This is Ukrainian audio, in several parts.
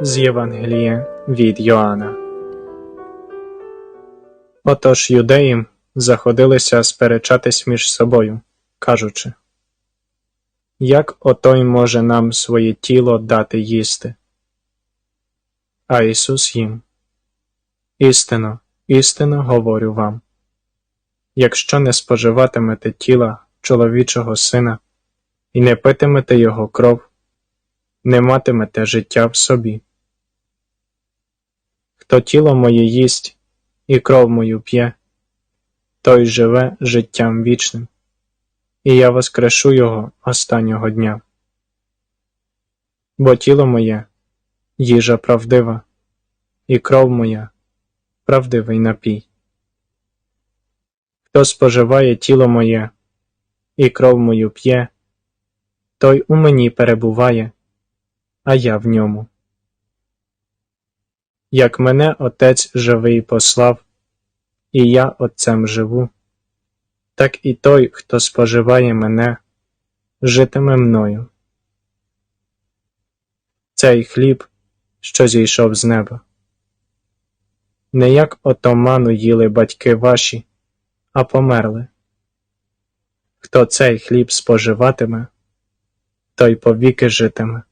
З Євангелія від Йоанна. Отож юдеї заходилися сперечатись між собою, кажучи Як отой може нам своє тіло дати їсти? А Ісус їм Істинно, істинно говорю вам якщо не споживатимете тіла чоловічого сина і не питимете його кров, не матимете життя в собі. Хто тіло моє їсть і кров мою п'є, той живе життям вічним, і я воскрешу його останнього дня. Бо тіло моє їжа правдива, і кров моя правдивий напій. Хто споживає тіло моє і кров мою п'є, той у мені перебуває, а я в ньому. Як мене Отець живий послав, і я Отцем живу, так і той, хто споживає мене, житиме мною. Цей хліб, що зійшов з неба. Не як отоману їли батьки ваші, а померли. Хто цей хліб споживатиме, той повіки житиме.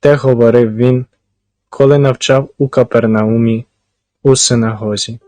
Те говорив він, коли навчав у Капернаумі у синагозі.